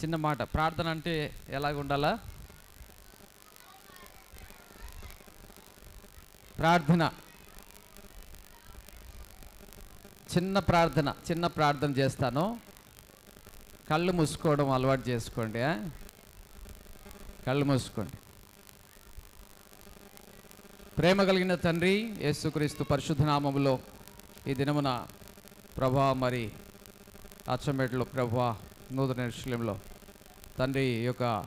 చిన్న మాట. ప్రార్థన అంటే ఎలాగ ఉండాలా ప్రార్థన. చిన్న ప్రార్థన చిన్న ప్రార్థన చేస్తాను. కళ్ళు మూసుకోవడం అలవాటు చేసుకోండి కళ్ళు మూసుకోండి. ప్రేమ కలిగిన తండ్రి యేసుక్రీస్తు పరిశుద్ధ నామములో ఈ దినమున ప్రభా మరి అచ్చంపేటలో ప్రభా నూతన విషయంలో తండ్రి ఈ యొక్క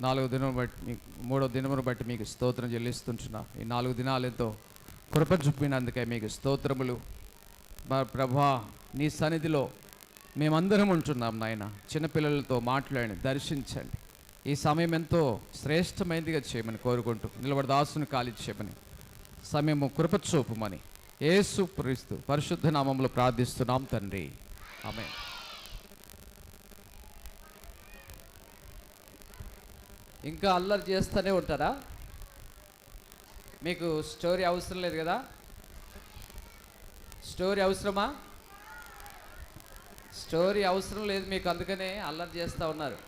నాలుగు దినం బట్టి మూడో దినమును బట్టి మీకు స్తోత్రం చెల్లిస్తుంటున్నా. ఈ నాలుగు దినాలు ఎంతో కృప చూపినందుకే మీకు స్తోత్రములు. మా ప్రభా నీ సన్నిధిలో మేమందరం ఉంటున్నాం నాయన. చిన్నపిల్లలతో మాట్లాడి దర్శించండి. ఈ సమయం ఎంతో శ్రేష్టమైనదిగా చేయమని కోరుకుంటూ నిలబడి దాసుని కాలిచ్చేయమని సమయము కృప చూపుమని. ఏసు క్రీస్తు పరిశుద్ధ నామంలో ప్రార్థిస్తున్నాం తండ్రి. ఆమె ఇంకా అల్లరి చేస్తూనే ఉంటారా? మీకు స్టోరీ అవసరం లేదు కదా? స్టోరీ అవసరమా? స్టోరీ అవసరం లేదు మీకు అందుకనే అల్లరి చేస్తూ ఉన్నారు.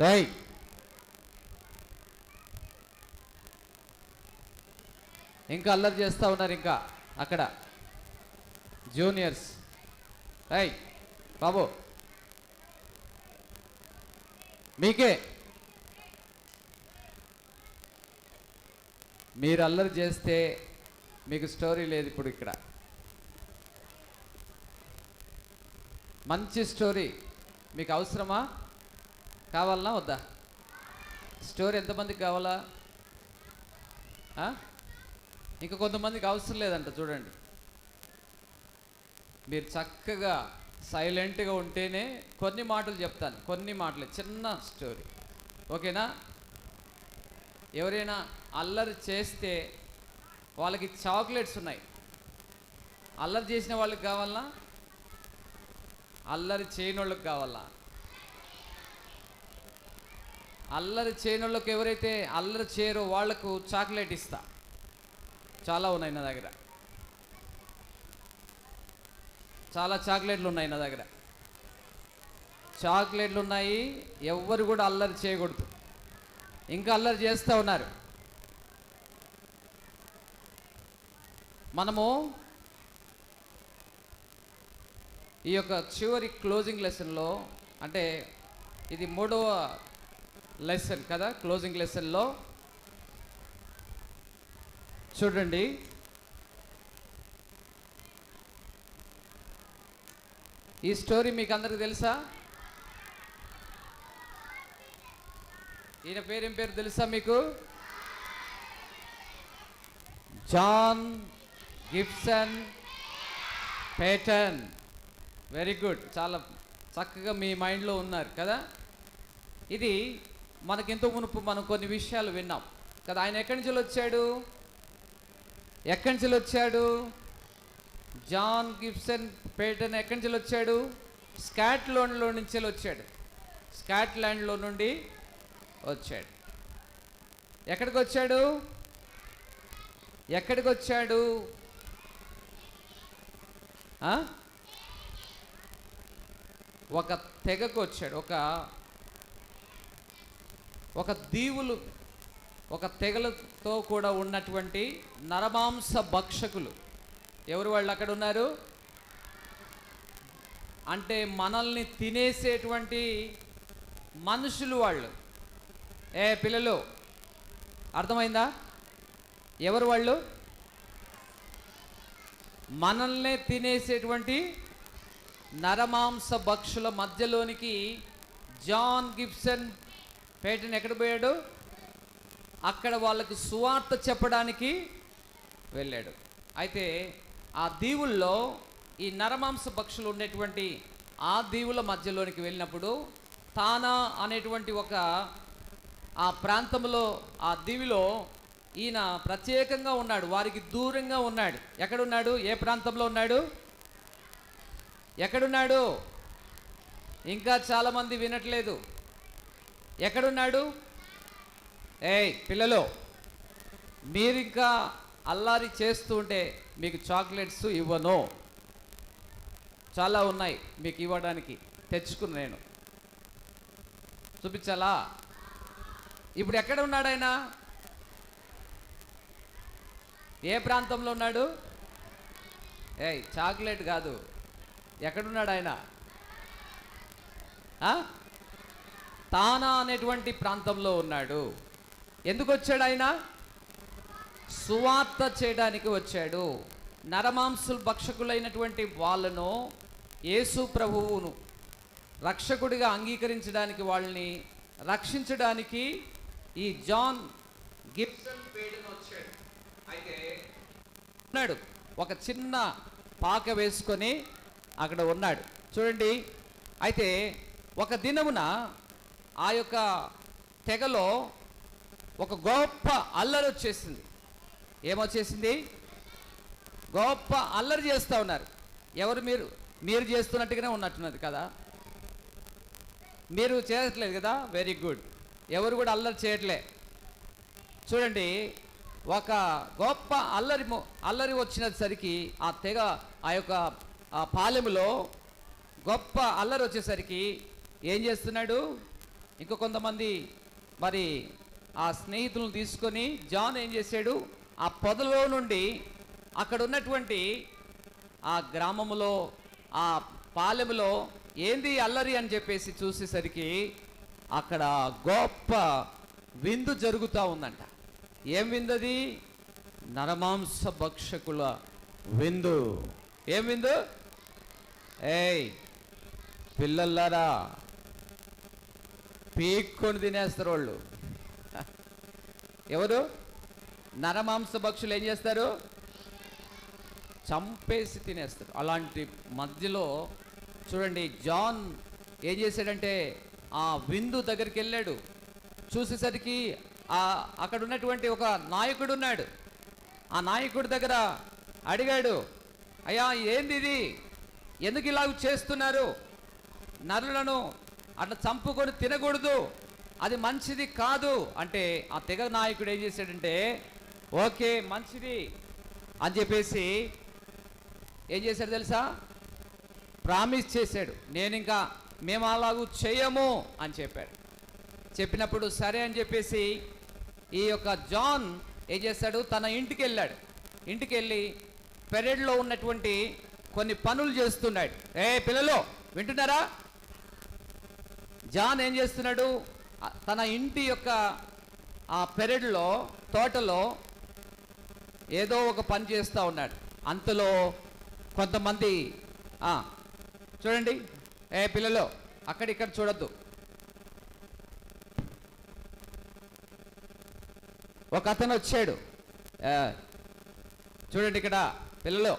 రై ఇంకా అల్లరి చేస్తూ ఉన్నారు ఇంకా అక్కడ. జూనియర్స్. రై బాబు. మీకే. మీరు అల్లరి చేస్తే మీకు స్టోరీ లేదు ఇప్పుడు ఇక్కడ. మంచి స్టోరీ మీకు అవసరమా? కావాలనా వద్దా? స్టోరీ ఎంతమందికి కావాలా? ఇంకా కొంతమందికి అవసరం లేదంట చూడండి. మీరు చక్కగా సైలెంట్గా ఉంటేనే కొన్ని మాటలు చెప్తాను. కొన్ని మాటలు చిన్న స్టోరీ. ఓకేనా? ఎవరైనా అల్లరి చేస్తే వాళ్ళకి చాక్లెట్స్ ఉన్నాయి. అల్లరి చేసిన వాళ్ళకి కావాలా? అల్లరి చేయని వాళ్ళకి కావాలా? అల్లరి చేయని వాళ్ళకి ఎవరైతే అల్లరి చేయరో వాళ్ళకు చాక్లెట్ ఇస్తా. చాలా ఉన్నాయి నా దగ్గర. చాలా చాక్లెట్లు ఉన్నాయి నా దగ్గర. చాక్లెట్లు ఉన్నాయి ఎవ్వరు కూడా అల్లరి చేయకూడదు. ఇంకా అల్లరి చేస్తూ ఉన్నారు. మనము ఈ యొక్క చివరి క్లోజింగ్ లెసన్లో అంటే ఇది మూడవ లెసన్ కదా క్లోజింగ్ లెసన్లో. చూడండి. ఈ స్టోరీ మీకు అందరికి తెలుసా? ఈయన పేరేం పేరు తెలుసా మీకు? John Gibson Payton very good చాలా చక్కగా మీ మైండ్లో ఉన్నారు కదా? ఇది మనకింత మునుపు మనం కొన్ని విషయాలు విన్నాం. కదా ఆయన ఎక్కడి నుంచి వచ్చాడు? ఎక్కడి నుంచి వచ్చాడు? జాన్ గిబ్సన్ పేటన్ ఎక్కడి నుంచి వచ్చాడు? స్కాట్లాండ్లో నుంచి వచ్చాడు. స్కాట్లాండ్లో నుండి వచ్చాడు. ఎక్కడికి వచ్చాడు ఎక్కడికి వచ్చాడు ఒక తెగకు వచ్చాడు. ఒక ఒక దీవులు ఒక తెగలతో కూడా ఉన్నటువంటి నరమాంస భక్షకులు. ఎవరు వాళ్ళు అక్కడ ఉన్నారు? అంటే మనల్ని తినేసేటువంటి మనుషులు వాళ్ళు. ఏ పిల్లలు అర్థమైందా? ఎవరు వాళ్ళు? మనల్నే తినేసేటువంటి నరమాంస భక్షుల మధ్యలోనికి జాన్ గిబ్సన్ పేటను ఎక్కడ పోయాడు? అక్కడ వాళ్ళకు సువార్త చెప్పడానికి వెళ్ళాడు. అయితే ఆ దీవుల్లో ఈ నరమాంస భక్షులు ఉండేటువంటి ఆ దీవుల మధ్యలోనికి వెళ్ళినప్పుడు తానా అనేటువంటి ఒక ఆ ప్రాంతంలో ఆ దీవిలో ఈయన ప్రత్యేకంగా ఉన్నాడు వారికి దూరంగా ఉన్నాడు. ఎక్కడున్నాడు? ఏ ప్రాంతంలో ఉన్నాడు? ఎక్కడున్నాడు? ఇంకా చాలామంది వినట్లేదు. ఎక్కడున్నాడు? ఏయ్ పిల్లలు మీరు ఇంకా అల్లారి చేస్తూ ఉంటే మీకు చాక్లెట్స్ ఇవ్వను. చాలా ఉన్నాయి మీకు ఇవ్వడానికి తెచ్చుకున్న నేను. చూపించాలా? ఇప్పుడు ఎక్కడ ఉన్నాడు ఆయన? ఏ ప్రాంతంలో ఉన్నాడు? ఏయ్ చాక్లెట్ కాదు. ఎక్కడున్నాడు ఆయన? ఆ? తానా అనేటువంటి ప్రాంతంలో ఉన్నాడు. ఎందుకు వచ్చాడు ఆయన? సువార్త చేయడానికి వచ్చాడు. నరమాంసులు భక్షకులైనటువంటి వాళ్ళను యేసు ప్రభువును రక్షకుడిగా అంగీకరించడానికి వాళ్ళని రక్షించడానికి ఈ జాన్ గిప్సన్ పేడును వచ్చాడు అయితే ఉన్నాడు. ఒక చిన్న పాక వేసుకొని అక్కడ ఉన్నాడు. చూడండి. అయితే ఒక దినమున ఆ యొక్క తెగలో ఒక గొప్ప అల్లరి వచ్చేసింది. ఏమొచ్చేసింది? గొప్ప అల్లరి చేస్తూ ఉన్నారు. ఎవరు మీరు? మీరు చేస్తున్నట్టుగానే ఉన్నట్టున్నది కదా. మీరు చేయట్లేదు కదా? Very good. ఎవరు కూడా అల్లరి చేయట్లే. చూడండి. ఒక గొప్ప అల్లరి అల్లరి వచ్చినసరికి ఆ తెగ ఆ యొక్క ఆ పాలెములో గొప్ప అల్లరి వచ్చేసరికి ఏం చేస్తున్నాడు? ఇంకో కొంతమంది మరి ఆ స్నేహితులను తీసుకొని జాన్ ఏం చేశాడు? ఆ పొదలో నుండి అక్కడ ఉన్నటువంటి ఆ గ్రామములో ఆ పాలెములో ఏంది అల్లరి అని చెప్పేసి చూసేసరికి అక్కడ గొప్ప విందు జరుగుతూ ఉందంట. ఏం విందది? నరమాంస భక్షకుల విందు. ఏం విందు? ఏయ్ పిల్లల్లారా పీక్కొని తినేస్తారు వాళ్ళు. ఎవరు? నరమాంస భక్షులు ఏం చేస్తారు? చంపేసి తినేస్తారు. అలాంటి మధ్యలో చూడండి జాన్ ఏం చేశాడంటే ఆ విందు దగ్గరికి వెళ్ళాడు. చూసేసరికి అక్కడ ఉన్నటువంటి ఒక నాయకుడు ఉన్నాడు ఆ నాయకుడి దగ్గర అడిగాడు అయ్యా ఏంది ఇది? ఎందుకు ఇలా చేస్తున్నారు? నరులను అట్లా చంపుకొని తినకూడదు. అది మంచిది కాదు. అంటే ఆ తెగ నాయకుడు ఏం చేశాడంటే ఓకే మంచిది. అని చెప్పేసి ఏం చేశాడు తెలుసా? ప్రామిస్ చేశాడు. నేను ఇంకా మేము అలాగూ చేయము అని చెప్పాడు. చెప్పినప్పుడు సరే అని చెప్పేసి ఈ యొక్క జాన్ ఏం చేశాడు తన ఇంటికి వెళ్ళాడు ఇంటికి వెళ్ళి పెరడ్లో ఉన్నటువంటి కొన్ని పనులు చేస్తున్నాడు. ఏ పిల్లలు వింటున్నారా? జాన్ ఏం చేస్తున్నాడు? తన ఇంటి యొక్క ఆ పెరడ్లో తోటలో ఏదో ఒక పని చేస్తూ ఉన్నాడు. అంతలో కొంతమంది చూడండి. ఏ పిల్లలు అక్కడిక్కడ చూడద్దు. ఒక అతను వచ్చాడు చూడండి ఇక్కడ పిల్లలు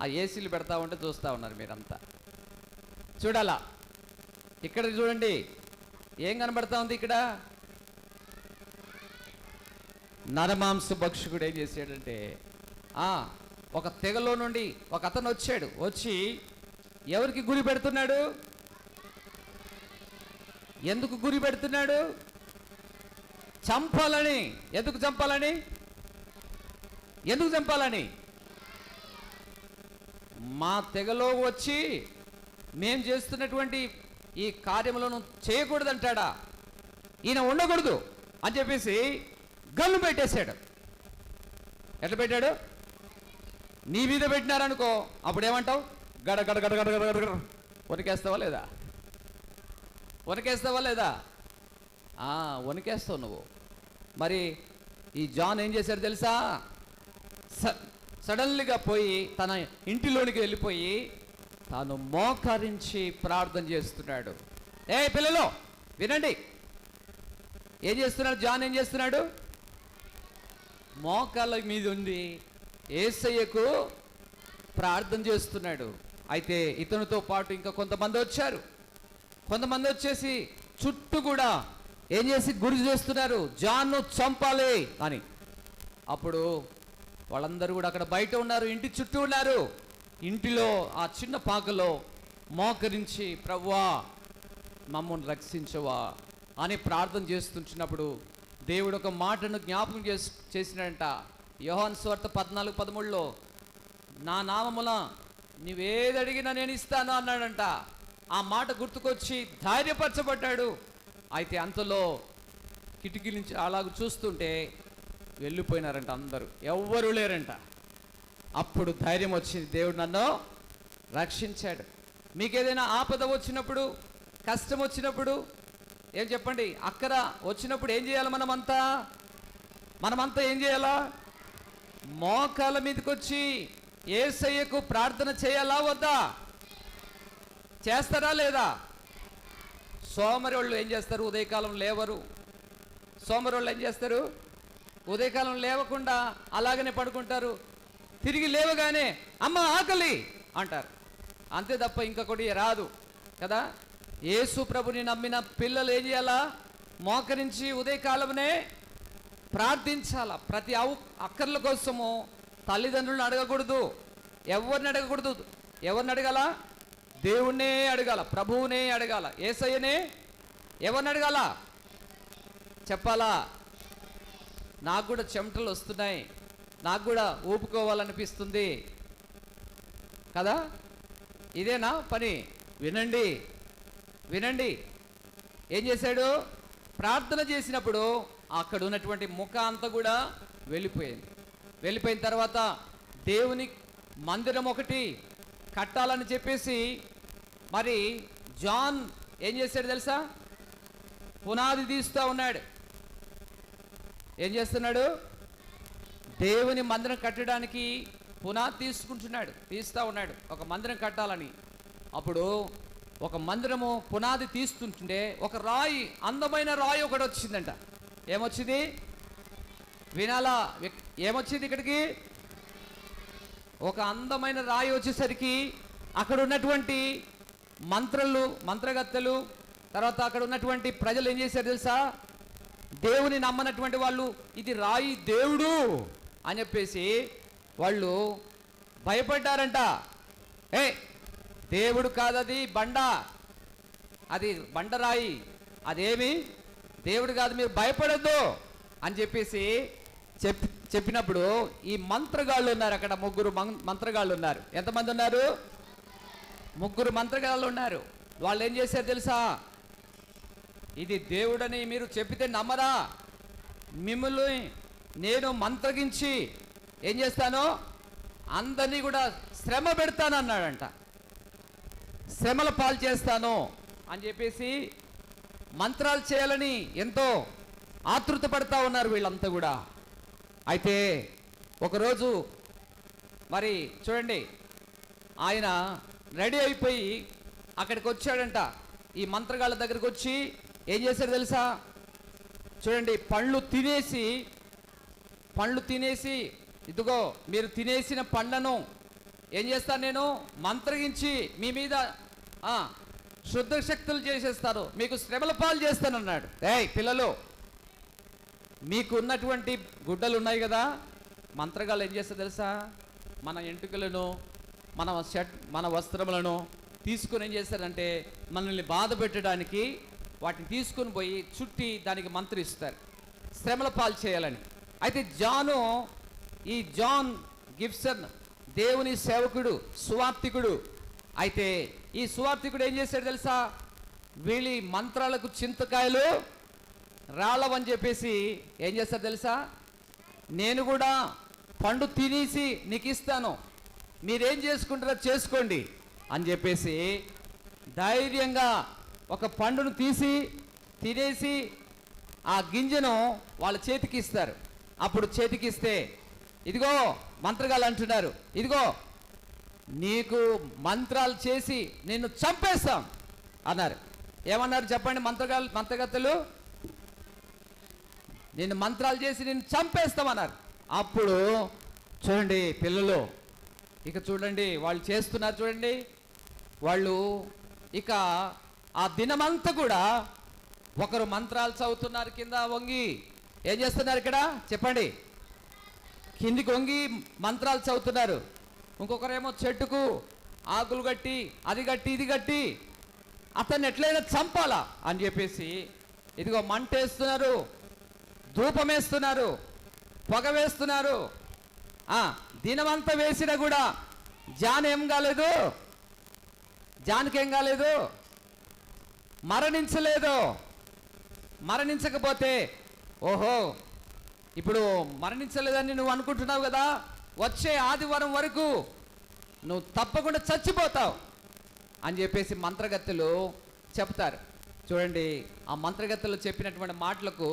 ఆ ఏసీలు పెడతా ఉంటే చూస్తూ ఉన్నారు మీరంతా. చూడాలా? ఇక్కడ చూడండి. ఏం కనబడతా ఉంది ఇక్కడ? నరమాంస భక్షకుడు ఏం చేశాడంటే ఆ, ఒక తెగలో నుండి ఒక అతను వచ్చాడు. వచ్చి ఎవరికి గురి పెడుతున్నాడు? ఎందుకు గురి పెడుతున్నాడు? చంపాలని. ఎందుకు చంపాలని? ఎందుకు చంపాలని? మా తెగలో వచ్చి మేం చేస్తున్నటువంటి ఈ కార్యములను చేయకూడదంటాడా? ఈయన ఉండకూడదు అని చెప్పేసి గన్ను పెట్టేశాడు. ఎట్లా పెట్టాడు? నీ మీద పెట్టినారనుకో అప్పుడు ఏమంటావు గడ గడ గడ గడ గడ గడ గడ వణికేస్తావా లేదా? వణికేస్తావా లేదా? ఆ, వణికేస్తావు నువ్వు. మరి ఈ జాన్ ఏం చేశారు తెలుసా? స- సడన్లీగా పోయి తన ఇంటిలోనికి వెళ్ళిపోయి తాను మోకరించి ప్రార్థన చేస్తున్నాడు. ఏ పిల్లలు వినండి. ఏం చేస్తున్నాడు జాన్? ఏం చేస్తున్నాడు? మోకాళ్ళ మీద ఉండి ఏసయ్యకు ప్రార్థన చేస్తున్నాడు. అయితే ఇతనితో పాటు ఇంకా కొంతమంది వచ్చారు. కొంతమంది వచ్చేసి చుట్టూ కూడా ఏం చేసి గురి చేస్తున్నారు? జాన్ను చంపాలి అని. అప్పుడు వాళ్ళందరూ కూడా అక్కడ బయట ఉన్నారు ఇంటి చుట్టూ ఉన్నారు. ఇంటిలో ఆ చిన్న పాకలో మోకరించి ప్రవ్వా మమ్మల్ని రక్షించవా అని ప్రార్థన చేస్తుంటున్నప్పుడు దేవుడు ఒక మాటను జ్ఞాపకం చేసి చేసినాడంట. యోహాన్ స్వార్థ పద్నాలుగు పదమూడులో నా నామముల నీవేది అడిగినా నేను ఇస్తాను అన్నాడంట. ఆ మాట గుర్తుకొచ్చి ధైర్యపరచబడ్డాడు. అయితే అంతలో కిటికీ నుంచి అలాగ చూస్తుంటే వెళ్ళిపోయినారంట అందరూ. ఎవ్వరూ లేరంట. అప్పుడు ధైర్యం వచ్చింది. దేవుడు నన్ను రక్షించాడు. మీకు ఏదైనా ఆపద వచ్చినప్పుడు కష్టం వచ్చినప్పుడు ఏం చెప్పండి? అక్కడ వచ్చినప్పుడు ఏం చేయాలి మనమంతా? మనమంతా ఏం చేయాలా? మోకాల మీదకి వచ్చి ఏసయ్యకు ప్రార్థన చేయాలా వద్దా? చేస్తారా లేదా? సోమరి వాళ్ళు ఏం చేస్తారు? ఉదయకాలం లేవరు. సోమరి వాళ్ళు ఏం చేస్తారు? ఉదయకాలం లేవకుండా అలాగనే పడుకుంటారు. తిరిగి లేవగానే అమ్మ ఆకలి అంటారు. అంతే తప్ప ఇంకొకటి రాదు కదా? యేసు ప్రభుని నమ్మిన పిల్లలు ఏం చేయాలా? మోకరించి ఉదయకాలమునే ప్రార్థించాల? ప్రతి అవు అక్కర్ల కోసము తల్లిదండ్రులను అడగకూడదు. ఎవరిని అడగకూడదు? ఎవరిని అడగాల? దేవుణ్ణే అడగాల ప్రభువునే అడగాల ఏసయ్యనే ఎవరిని అడగాల? చెప్పాలా? నాకు కూడా చెమటలు వస్తున్నాయి నాకు కూడా ఊపుకోవాలనిపిస్తుంది. కదా? ఇదేనా పని? వినండి వినండి. ఏం చేశాడు? ప్రార్థన చేసినప్పుడు అక్కడ ఉన్నటువంటి ముఖ అంతా కూడా వెళ్ళిపోయింది. వెళ్ళిపోయిన తర్వాత దేవుని మందిరం ఒకటి కట్టాలని చెప్పేసి మరి జాన్ ఏం చేశాడు తెలుసా? పునాది తీస్తూ ఉన్నాడు. ఏం చేస్తున్నాడు? దేవుని మందిరం కట్టడానికి పునాది తీసుకుంటున్నాడు తీస్తూ ఉన్నాడు. ఒక మందిరం కట్టాలని. అప్పుడు ఒక మందిరము పునాది తీస్తుంటుంటే ఒక రాయి అందమైన రాయి ఒకటి వచ్చిందంట. ఏమొచ్చింది? వినాలా? ఏమొచ్చింది ఇక్కడికి? ఒక అందమైన రాయి వచ్చేసరికి అక్కడ ఉన్నటువంటి మంత్రులు మంత్రగత్తెలు తర్వాత అక్కడ ఉన్నటువంటి ప్రజలు ఏం చేశారు తెలుసా? దేవుని నమ్మనటువంటి వాళ్ళు ఇది రాయి దేవుడు అని చెప్పేసి వాళ్ళు భయపడ్డారంట. ఏ దేవుడు కాదది బండ. అది బండరాయి అదేమి? దేవుడు కాదు మీరు భయపడద్దు అని చెప్పేసి చెప్ చెప్పినప్పుడు ఈ మంత్రగాళ్ళు ఉన్నారు అక్కడ ముగ్గురు మం- మంత్రగాళ్ళు ఉన్నారు. ఎంతమంది ఉన్నారు? ముగ్గురు మంత్రగాళ్ళు ఉన్నారు. వాళ్ళు ఏం చేశారు తెలుసా? ఇది దేవుడని మీరు చెప్పితే నమ్మరా? మిమ్మల్ని నేను మంత్రగించి ఏం చేస్తాను? అందరినీ కూడా శ్రమ పెడతాను అన్నాడంట. శ్రమల పాలు చేస్తాను అని చెప్పేసి మంత్రాలు చేయాలని ఎంతో ఆతృత పడతా ఉన్నారు వీళ్ళంతా కూడా. అయితే ఒకరోజు మరి చూడండి ఆయన రెడీ అయిపోయి అక్కడికి వచ్చాడంట. ఈ మంత్రగాళ్ళ దగ్గరికి వచ్చి ఏం చేశారు తెలుసా? చూడండి పళ్ళు తినేసి పండ్లు తినేసి ఇదిగో మీరు తినేసిన పండ్లను ఏం చేస్తాను నేను? మంత్రగించి మీ మీద శుద్ధ శక్తులు చేసేస్తారు. మీకు శ్రమల పాలు చేస్తానన్నాడు. ఏయ్ పిల్లలు మీకు ఉన్నటువంటి గుడ్డలు ఉన్నాయి కదా. మంత్రగాళ్ళు ఏం చేస్తారు తెలుసా? మన ఎంటుకలను మన షర్ట్ మన వస్త్రములను తీసుకొని ఏం చేస్తారంటే మనల్ని బాధ పెట్టడానికి వాటిని తీసుకొని పోయి చుట్టి దానికి మంత్రిస్తారు శ్రమల పాలు చేయాలని. అయితే జాను ఈ జాన్ గిబ్సన్ దేవుని సేవకుడు సువార్థికుడు. అయితే ఈ సువార్థికుడు ఏం చేశాడు తెలుసా? వీళ్ళి మంత్రాలకు చింతకాయలు రాళ్ళవని చెప్పేసి ఏం చేస్తారు తెలుసా? నేను కూడా పండు తినేసి నీకు ఇస్తాను. మీరేం చేసుకుంటారో చేసుకోండి అని చెప్పేసి ధైర్యంగా ఒక పండును తీసి తినేసి ఆ గింజను వాళ్ళ చేతికి ఇస్తారు. అప్పుడు చేతికి ఇస్తే ఇదిగో మంత్రగాలు అంటున్నారు ఇదిగో నీకు మంత్రాలు చేసి నిన్ను చంపేస్తాం అన్నారు. ఏమన్నారు చెప్పండి మంత్రగాళ్ళు మంత్రగత్తలు? నేను మంత్రాలు చేసి నేను చంపేస్తామన్నారు. అప్పుడు చూడండి పిల్లలు ఇక చూడండి వాళ్ళు చేస్తున్నారు చూడండి. వాళ్ళు ఇక ఆ దినమంతా కూడా ఒకరు మంత్రాలు చదువుతున్నారు కింద వంగి. ఏం చేస్తున్నారు ఇక్కడ? చెప్పండి. కిందికి వంగి మంత్రాలు చదువుతున్నారు. ఇంకొకరేమో చెట్టుకు ఆకులు కట్టి అది కట్టి ఇది కట్టి అతన్ని ఎట్లయినా చంపాలా అని చెప్పేసి ఇదిగో మంట ధూపమేస్తున్నారు ధూపం వేస్తున్నారు పొగ వేస్తున్నారు ఆ, దినమంతా వేసినా కూడా జాన్ ఏం కాలేదు? జాన్కి ఏం కాలేదు? మరణించలేదు. మరణించకపోతే ఓహో ఇప్పుడు మరణించలేదని నువ్వు అనుకుంటున్నావు కదా? వచ్చే ఆదివారం వరకు నువ్వు తప్పకుండా చచ్చిపోతావు అని చెప్పేసి మంత్రగత్తెలు చెప్తారు. చూడండి ఆ మంత్రగత్తెలు చెప్పినటువంటి మాటలకు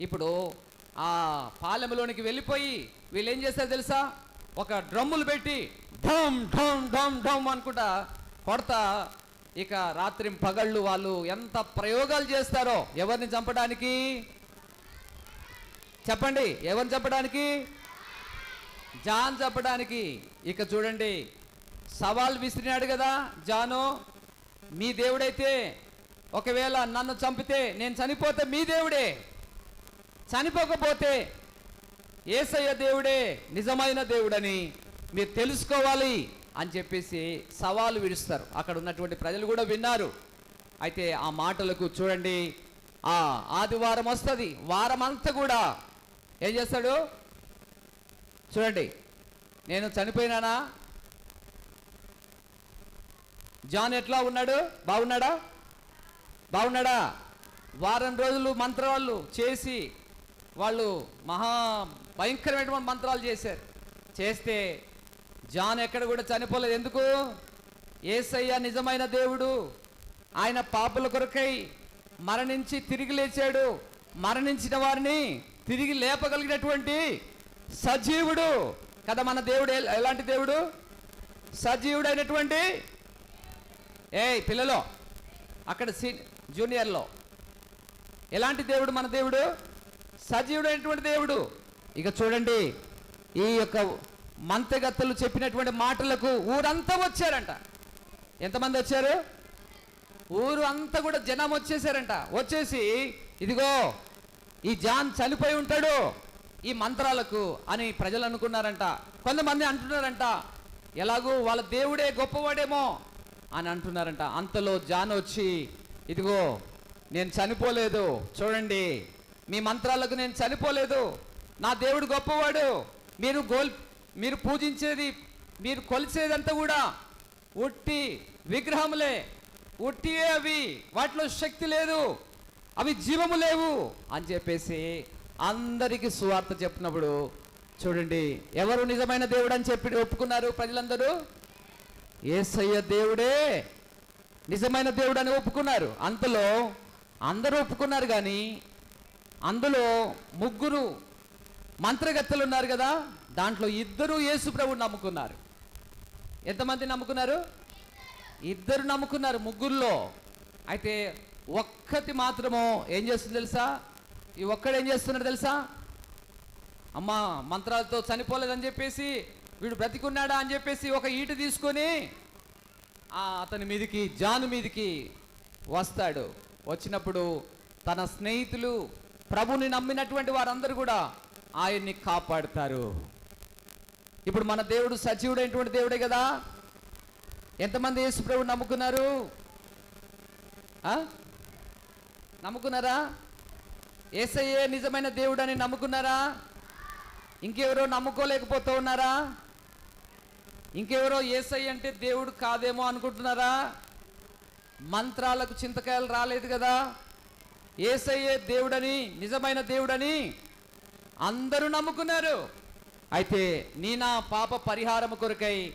ఇప్పుడు ఆ పాలెంలోనికి వెళ్ళిపోయి వీళ్ళు ఏం చేస్తారు తెలుసా? ఒక డ్రమ్ములు పెట్టి ఢమ్ ఢమ్ ఢమ్ ఢమ్ అనుకుంటా కొడతా. ఇక రాత్రి పగళ్ళు వాళ్ళు ఎంత ప్రయోగాలు చేస్తారో ఎవరిని చంపడానికి? చెప్పండి ఎవరిని చంపడానికి? జాన్ చంపడానికి. ఇక చూడండి సవాల్ విసిరినాడు కదా జాను. మీ దేవుడైతే ఒకవేళ నన్ను చంపితే నేను చనిపోతే మీ దేవుడే. చనిపోకపోతే ఏసయ్య దేవుడే నిజమైన దేవుడని మీరు తెలుసుకోవాలి అని చెప్పేసి సవాలు విడుస్తారు. అక్కడ ఉన్నటువంటి ప్రజలు కూడా విన్నారు. అయితే ఆ మాటలకు చూడండి ఆ ఆదివారం వస్తుంది వారం అంతా కూడా ఏం చేస్తాడు? చూడండి నేను చనిపోయినానా? జాన్ ఎట్లా ఉన్నాడు? బాగున్నాడా? బాగున్నాడా? వారం రోజులు మంత్రాలు చేసి వాళ్ళు మహా భయంకరమైనటువంటి మంత్రాలు చేశారు. చేస్తే జాన్ ఎక్కడ కూడా చనిపోలేదు. ఎందుకు? ఏసయ్య నిజమైన దేవుడు. ఆయన పాపుల కొరకై మరణించి తిరిగి లేచాడు. మరణించిన వారిని తిరిగి లేపగలిగినటువంటి సజీవుడు. కదా మన దేవుడు ఎలాంటి దేవుడు? సజీవుడైనటువంటి ఏ పిల్లలో అక్కడ సీ జూనియర్లో. ఎలాంటి దేవుడు మన దేవుడు? సజీవుడైనటువంటి దేవుడు. ఇక చూడండి ఈ యొక్క మంతగత్తలు చెప్పినటువంటి మాటలకు ఊరంతా వచ్చారంట. ఎంతమంది వచ్చారు? ఊరు అంతా కూడా జనం వచ్చేసారంట. వచ్చేసి ఇదిగో ఈ జాన్ చనిపోయి ఉంటాడు ఈ మంత్రాలకు అని ప్రజలు అనుకున్నారంట. కొంతమంది అంటున్నారంట ఎలాగూ వాళ్ళ దేవుడే గొప్పవాడేమో అని అంటున్నారంట. అంతలో జాన్ వచ్చి ఇదిగో నేను చనిపోలేదు. చూడండి మీ మంత్రాలకు నేను చనిపోలేదు. నా దేవుడు గొప్పవాడు. మీరు గోల్ మీరు పూజించేది మీరు కొలిచేదంతా కూడా ఉట్టి విగ్రహములే. ఉట్టియే అవి. వాటిలో శక్తి లేదు. అవి జీవము లేవు. అని చెప్పేసి అందరికీ సువార్త చెప్పినప్పుడు చూడండి ఎవరు నిజమైన దేవుడు అని చెప్పి ఒప్పుకున్నారు ప్రజలందరూ? ఏసయ్య దేవుడే నిజమైన దేవుడు అని ఒప్పుకున్నారు. అంతలో అందరూ ఒప్పుకున్నారు కానీ అందులో ముగ్గురు మంత్రగత్తెలు ఉన్నారు కదా దాంట్లో ఇద్దరు యేసు నమ్ముకున్నారు. ఎంతమంది నమ్ముకున్నారు? ఇద్దరు నమ్ముకున్నారు ముగ్గురులో. అయితే ఒక్కటి మాత్రము ఏం చేస్తుంది తెలుసా? ఈ ఒక్కడు ఏం చేస్తున్నాడు తెలుసా? అమ్మ మంత్రాలతో చనిపోలేదని చెప్పేసి వీడు బ్రతికున్నాడా అని చెప్పేసి ఒక ఈట తీసుకొని అతని మీదికి జాను మీదికి వస్తాడు. వచ్చినప్పుడు తన స్నేహితులు ప్రభుని నమ్మినటువంటి వారందరూ కూడా ఆయన్ని కాపాడుతారు. ఇప్పుడు మన దేవుడు సజీవుడైనటువంటి దేవుడే కదా? ఎంతమంది యేసు ప్రభు నమ్ముకున్నారు? ఆ? నమ్ముకున్నారా? ఏసయ్యే నిజమైన దేవుడని నమ్ముకున్నారా? ఇంకెవరో నమ్ముకోలేకపోతూ ఉన్నారా? ఇంకెవరో ఏసై అంటే దేవుడు కాదేమో అనుకుంటున్నారా? మంత్రాలకు చింతకాయలు రాలేదు కదా? ఏసయ్యే దేవుడని నిజమైన దేవుడని అందరూ నమ్ముకున్నారు. అయితే నీ నా పాప పరిహారము కొరకై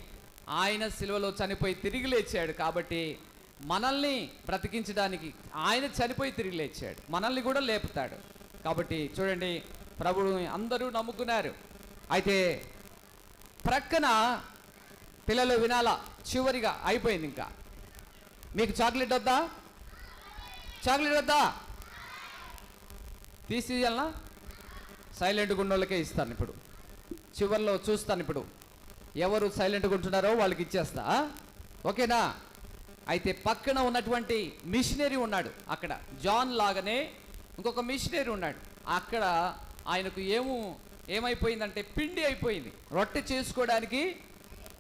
ఆయన సిలువలో చనిపోయి తిరిగి లేచాడు కాబట్టి మనల్ని బ్రతికించడానికి ఆయన చనిపోయి తిరిగి లేచాడు. మనల్ని కూడా లేపుతాడు. కాబట్టి చూడండి ప్రభుడు అందరూ నమ్ముకున్నారు. అయితే ప్రక్కన పిల్లలు వినాలా? చివరిగా అయిపోయింది ఇంకా. మీకు చాక్లెట్ వద్దా? చాక్లెట్ వద్దా? తీసేయాలనా సైలెంట్ గుండోళ్ళకే ఇస్తాను ఇప్పుడు. చివర్లో చూస్తాను ఇప్పుడు. ఎవరు సైలెంట్గా ఉంటున్నారో వాళ్ళకి ఇచ్చేస్తా ఓకేనా? అయితే పక్కన ఉన్నటువంటి మిషనరీ ఉన్నాడు అక్కడ. జాన్ లాగానే ఇంకొక మిషనరీ ఉన్నాడు. అక్కడ ఆయనకు ఏమో ఏమైపోయిందంటే పిండి అయిపోయింది. రొట్టె చేసుకోవడానికి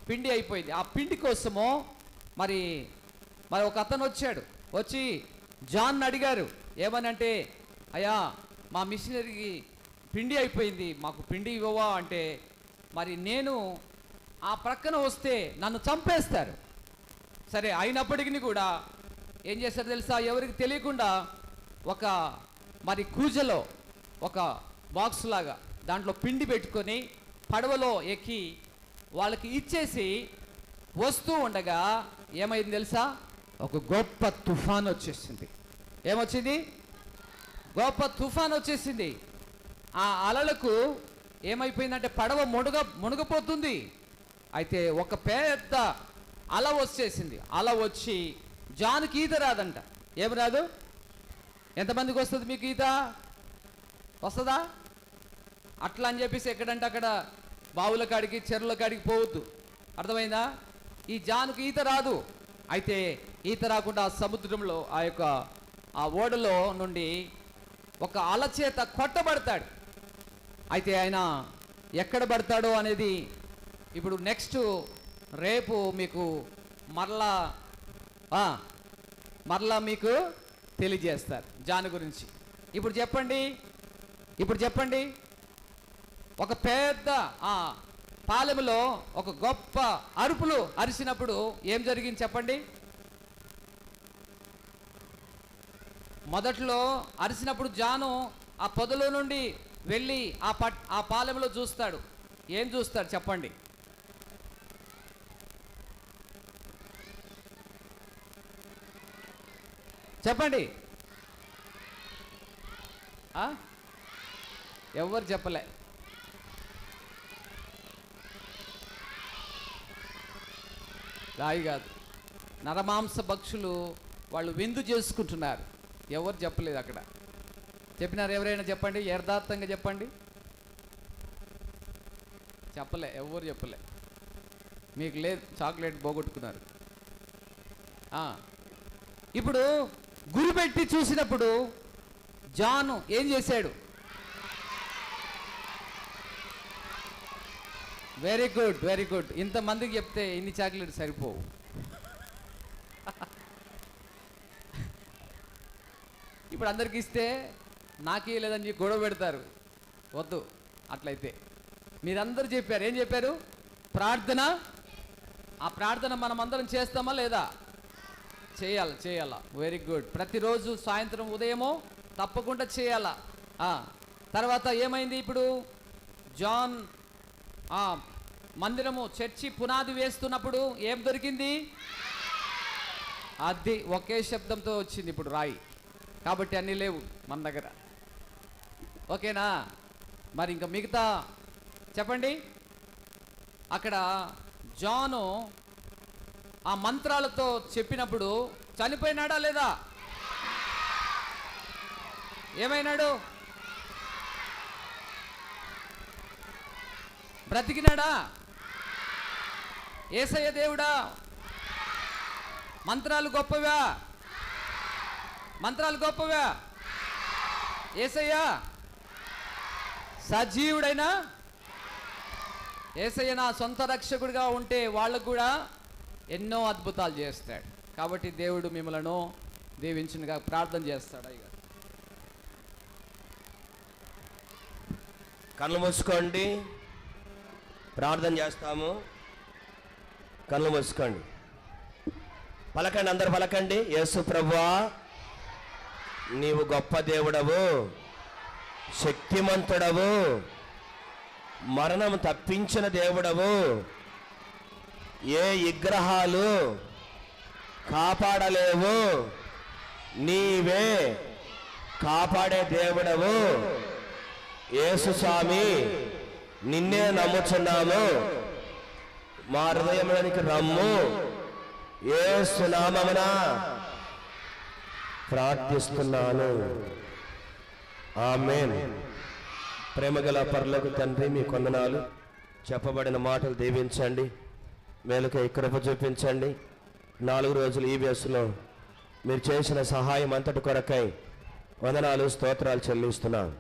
పిండి అయిపోయింది. ఆ పిండి కోసము మరి మరి ఒక అతను వచ్చాడు. వచ్చి జాన్ అడిగారు. ఏమనంటే అయ్యా మా మిషనరీకి పిండి అయిపోయింది. మాకు పిండి ఇవ్వవా అంటే మరి నేను ఆ ప్రక్కన వస్తే నన్ను చంపేస్తారు. సరే అయినప్పటికీ కూడా ఏం చేస్తారు తెలుసా? ఎవరికి తెలియకుండా ఒక మరి కూజలో ఒక బాక్స్ లాగా దాంట్లో పిండి పెట్టుకొని పడవలో ఎక్కి వాళ్ళకి ఇచ్చేసి వస్తూ ఉండగా ఏమైంది తెలుసా? ఒక గొప్ప తుఫాన్ వచ్చేసింది. ఏమొచ్చింది? గొప్ప తుఫాన్ వచ్చేసింది. ఆ అలలకు ఏమైపోయిందంటే పడవ మునుగ మునుగపోతుంది. అయితే ఒక పెద్ద అల వచ్చేసింది. అల వచ్చి జానుకి ఈత రాదంట. ఏం రాదు? ఎంతమందికి వస్తుంది మీకు ఈత? వస్తుందా? అట్లా అని చెప్పేసి ఎక్కడంటే అక్కడ బావుల కాడికి చెరువుల కాడికి పోవద్దు. అర్థమైందా? ఈ జానుకి ఈత రాదు. అయితే ఈత రాకుండా ఆ సముద్రంలో ఆ యొక్క ఆ ఓడలో నుండి ఒక అలచేత కొట్టబడతాడు. అయితే ఆయన ఎక్కడ పడతాడో అనేది ఇప్పుడు నెక్స్ట్ రేపు మీకు మరలా మరలా మీకు తెలియజేస్తారు జాను గురించి. ఇప్పుడు చెప్పండి ఇప్పుడు చెప్పండి. ఒక పెద్ద పాలెములో ఒక గొప్ప అరుపులు అరిసినప్పుడు ఏం జరిగింది చెప్పండి? మొదట్లో అరిసినప్పుడు జాను ఆ పొదలో నుండి వెళ్ళి ఆ పట్ ఆ పాలెంలో చూస్తాడు. ఏం చూస్తాడు చెప్పండి. చెప్పండి. ఆ? ఎవరు చెప్పలే? రాయి కాదు. నరమాంస భక్షులు వాళ్ళు విందు చేసుకుంటున్నారు. ఎవరు చెప్పలేదు అక్కడ. చెప్పినారు ఎవరైనా చెప్పండి యథార్థంగా చెప్పండి. చెప్పలే ఎవరు చెప్పలే. మీకు లేదు చాక్లెట్ పోగొట్టుకున్నారు. ఆ, ఇప్పుడు గురి పెట్టి చూసినప్పుడు జాను ఏం చేశాడు? వెరీ గుడ్ వెరీ గుడ్ ఇంతమందికి చెప్తే ఇన్ని చాక్లెట్ సరిపోవు. ఇప్పుడు అందరికి ఇస్తే నాకే లేదని చెప్పి గొడవ పెడతారు. వద్దు అట్లయితే. మీరందరూ చెప్పారు. ఏం చెప్పారు? ప్రార్థన? ఆ ప్రార్థన మనం అందరం చేస్తామా లేదా? చేయాలి చేయాలా. వెరీ గుడ్ ప్రతిరోజు సాయంత్రం ఉదయము తప్పకుండా చేయాలా. ఆ, తర్వాత ఏమైంది ఇప్పుడు? జాన్ ఆ, మందిరము చర్చి పునాది వేస్తున్నప్పుడు ఏం దొరికింది? అది ఒకే శబ్దంతో వచ్చింది ఇప్పుడు రాయి. కాబట్టి అన్నీ లేవు మన దగ్గర. ఓకేనా? మరి ఇంకా మిగతా చెప్పండి. అక్కడ జాను ఆ మంత్రాలతో చెప్పినప్పుడు చనిపోయినాడా లేదా? ఏమైనాడు? బ్రతికినాడా? ఏసయ్య దేవుడా? మంత్రాలు గొప్పవా? మంత్రాలు గొప్పవా. ఏసయ్యా సజీవుడైనా ఏసయ్య నా సొంత రక్షకుడిగా ఉంటే వాళ్ళకు కూడా ఎన్నో అద్భుతాలు చేస్తాడు. కాబట్టి దేవుడు మిమ్మలను దీవించినగా ప్రార్థన చేస్తాడు అయ్యగారు. కళ్ళు మూసుకోండి. ప్రార్థన చేస్తాము. కళ్ళు మూసుకోండి. పలకండి అందరు పలకండి. యేసు ప్రభువా నీవు గొప్ప దేవుడవు శక్తిమంతుడవు మరణం తప్పించిన దేవుడవు. ఏ విగ్రహాలు కాపాడలేవు నీవే కాపాడే దేవుడవు. యేసు స్వామి నిన్నే నమ్ముచున్నాము. మా హృదయంలోనికి రమ్ము. ఏ నామమున ప్రార్థిస్తున్నాను. ఆమెన్. ప్రేమగల పరులకు తండ్రి మీ కొందనాలు. చెప్పబడిన మాటలు దీవించండి. మేలుకై కృప చూపించండి. నాలుగు రోజులు ఈ వేసులో మీరు చేసిన సహాయం అంతటి కొరకై వందనాలు స్తోత్రాలు చెల్లిస్తున్నాను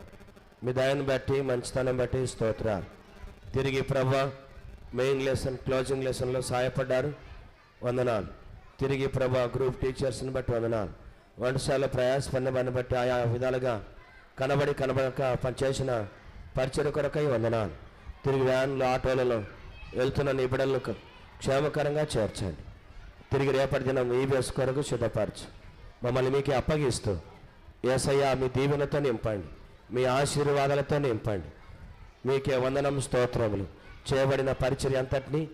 మీ దయను బట్టి మంచితనం బట్టి స్తోత్రాలు తిరిగి ప్రభ మెయిన్ లెసన్ క్లోజింగ్ లెసన్లో సహాయపడ్డారు వందనాలు. తిరిగి ప్రభ గ్రూప్ టీచర్స్ని బట్టి వందనాలు. వంటశాల ప్రయాసపడిన బట్టి ఆయా విధాలుగా కనబడి కనబడక పనిచేసిన పరిచయ కొరకై వందనాలు. తిరిగి వ్యాన్లు ఆటోలలో వెళ్తున్న నీ క్షేమకరంగా చేర్చండి. తిరిగి రేపటి దినం ఈబీఎస్ కొరకు సిద్ధపరచు. మమ్మల్ని మీకు అప్పగిస్తూ ఏసయ్య మీ దీవెనతో నింపండి. మీ ఆశీర్వాదాలతో నింపండి. మీకే వందనం స్తోత్రములు. చేయబడిన పరిచర్య అంతటినీ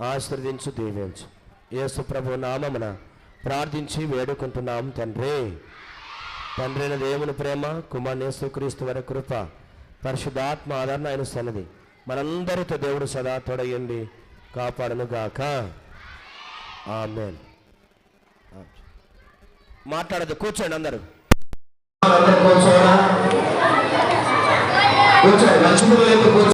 ఆశీర్వదించు దీవించు. యేసు ప్రభు నామమున ప్రార్థించి వేడుకుంటున్నాం తండ్రి. తండ్రి అయిన దేవుని ప్రేమ కుమార్ యేసుక్రీస్తు వారి కృప పరిశుద్ధాత్మ ఆదరణ ఆయన సన్నది మనందరితో దేవుడు సదా తొడయండి కాపాడను గాక ఆమెన్. మాట్లాడదు కూర్చోండి అందరూ. కూర్చోండి